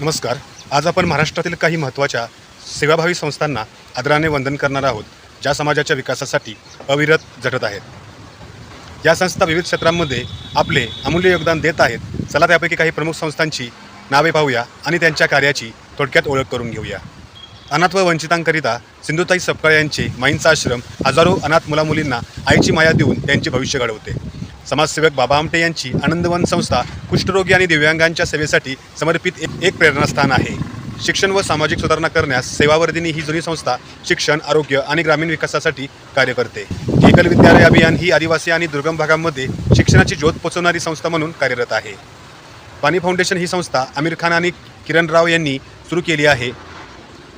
नमस्कार. आज आपण महाराष्ट्रातील काही महत्त्वाच्या सेवाभावी संस्थांना आदराने वंदन करणार आहोत ज्या समाजाच्या विकासासाठी अविरत झटत आहेत. या संस्था विविध क्षेत्रांमध्ये आपले अमूल्य योगदान देत आहेत. चला त्यापैकी काही प्रमुख संस्थांची नावे पाहूया आणि त्यांच्या कार्याची थोडक्यात ओळख करून घेऊया. अनाथ व वंचितांकरिता सिंधुताई सपकाळ यांचे माईंचा आश्रम हजारो अनाथ मुलामुलींना आईची माया देऊन त्यांचे भविष्य घडवते. समाजसेवक बाबा आमटे यांची आनंदवन संस्था कुष्ठरोगी आणि दिव्यांगांच्या सेवेसाठी समर्पित एक एक प्रेरणास्थान आहे. शिक्षण व सामाजिक सुधारणा करण्यास सेवावर्धिनी ही जुनी संस्था शिक्षण आरोग्य आणि ग्रामीण विकासासाठी कार्य करते. एकल विद्यालय अभियान ही आदिवासी आणि दुर्गम भागांमध्ये शिक्षणाची ज्योत पोचवणारी संस्था म्हणून कार्यरत आहे. पाणी फाउंडेशन ही संस्था आमिर खान आणि किरण राव यांनी सुरू केली आहे.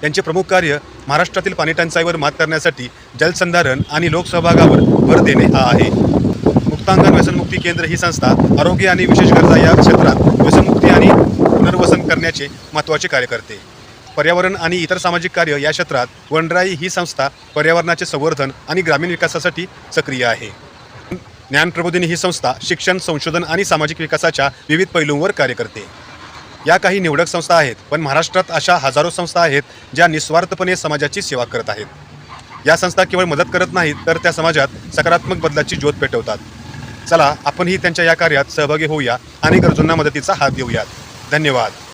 त्यांचे प्रमुख कार्य महाराष्ट्रातील पाणी टंचाईवर मात करण्यासाठी जलसंधारण आणि लोकसहभागावर भर देणे हा आहे. मुक्तांगण व्यसनमुक्ती केंद्र ही संस्था आरोग्य आणि विशेष गरजा या क्षेत्रात व्यसनमुक्ती आणि पुनर्वसन करण्याचे महत्त्वाचे कार्य करते पर्यावरण आणि इतर सामाजिक कार्य या क्षेत्रात वनराई ही संस्था पर्यावरणाचे संवर्धन आणि ग्रामीण विकासासाठी सक्रिय आहे. ज्ञान प्रबोधिनी ही संस्था शिक्षण संशोधन आणि सामाजिक विकासाच्या विविध पैलूंवर कार्य करते या काही निवडक संस्था आहेत पण महाराष्ट्रात अशा हजारो संस्था आहेत ज्या निस्वार्थपणे समाजाची सेवा करत आहेत. या संस्था केवळ मदत करत नाहीत तर त्या समाजात सकारात्मक बदलाची ज्योत पेटवतात. चला आपणही त्यांच्या या कार्यात सहभागी होऊया आणि गरजूंना मदतीचा हात देऊयात. धन्यवाद.